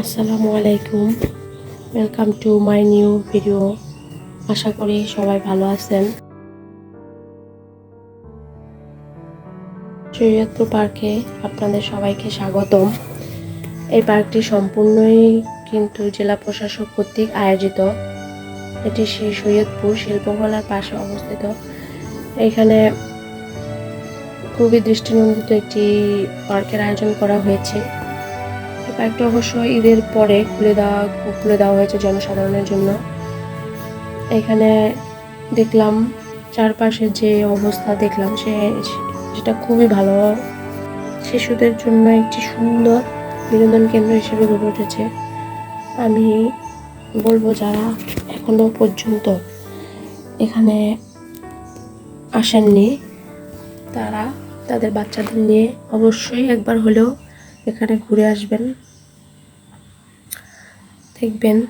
আসসালামু আলাইকুম। Welcome to my new video আশা করি সবাই ভালো আছেন। শরীয়তপুর পার্কে আপনাদের সবাইকে স্বাগতম। এই পার্কটি সম্পূর্ণই কিন্তু জেলা প্রশাসক কর্তৃক আয়োজিত। এটি শ্রী সৈয়দপুর শিল্পকলার পাশে অবস্থিত। এখানে খুবই দৃষ্টিনন্দিত একটি পার্কের আয়োজন করা হয়েছে। পার্কটি অবশ্য ঈদের পরে খুলে দেওয়া খুলে দেওয়া হয়েছে জনসাধারণের জন্য। এখানে দেখলাম চারপাশের যে অবস্থা দেখলাম, সে সেটা খুবই ভালো। শিশুদের জন্য একটি সুন্দর বিনোদন কেন্দ্র হিসেবে গড়ে উঠেছে। আমি বলব যারা এখনও পর্যন্ত এখানে আসেননি, তারা তাদের বাচ্চাদের নিয়ে অবশ্যই একবার হলেও এখানে ঘুরে আসবেন। দেখবেন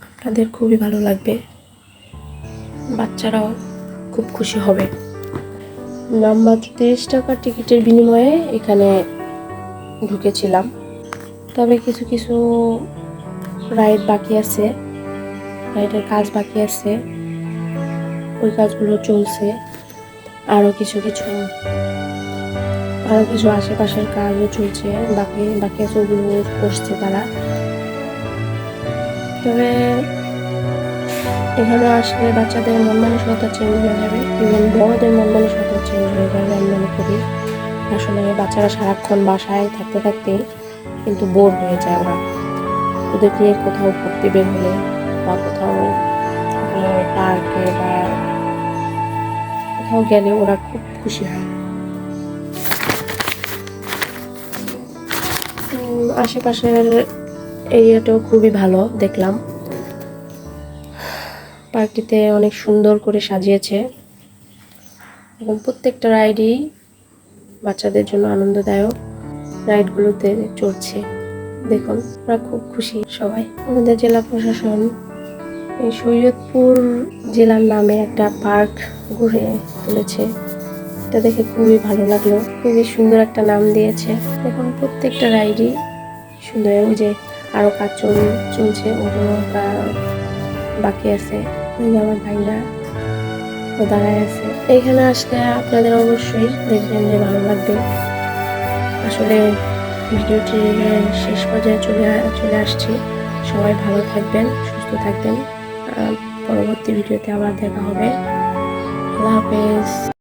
আপনাদের খুবই ভালো লাগবে। বাচ্চারাও খুব খুশি হবে। নাম মাত্র তিরিশ টাকা টিকিটের বিনিময়ে এখানে ঢুকেছিলাম। তবে কিছু কিছু রাইড বাকি আছে। রাইডের কাজ বাকি আছে। ওই কাজগুলো চলছে। আরও কিছু কিছু আরও কিছু আশেপাশের কাজও চলছে, বাকি বাকি আছে করছে তারা। তবে এখানে আসলে বাচ্চাদের মন মানসিকতা চেঞ্জ হয়ে যাবে এবং বড়দের মন মানসিকতা চেঞ্জ হয়ে যাবে আমি মনে করি। আসলে বাচ্চারা সারাক্ষণ বাসায় থাকতে থাকতে কিন্তু বোর হয়ে যায় ওরা। ওদের নিয়ে কোথাও ঘুরতে বের হলে বা কোথাও পার্কে বা কোথাও গেলে ওরা খুব খুশি হয়। আশেপাশের এরিয়াটাও খুবই ভালো, দেখলাম। পার্কটিতে অনেক সুন্দর করে সাজিয়েছে। এবং প্রত্যেকটা রাইডই বাচ্চাদের জন্য আনন্দদায়ক রাইডগুলোতে চড়ছে। দেখুন ওরা খুব খুশি সবাই। আমাদের জেলা প্রশাসন এই সৈয়দপুর জেলার নামে একটা পার্ক ঘুরে তুলেছে। এটা দেখে খুবই ভালো লাগল। খুবই সুন্দর একটা নাম দিয়েছে। এখন প্রত্যেকটা রাইডই সুন্দর। যে আরও কাজ চল- চলছে ওগুলো বাকি আছে। আমার ভাইরা ও দাঁড়ায় আছে। এখানে আসলে আপনাদের অবশ্যই দেখবেন যে ভালো লাগবে। আসলে ভিডিওটি শেষ পর্যায়ে চলে চলে আসছি। সবাই ভালো থাকবেন, সুস্থ থাকবেন। পরবর্তী ভিডিওতে আবার দেখা হবে। আল্লাহ হাফেজ।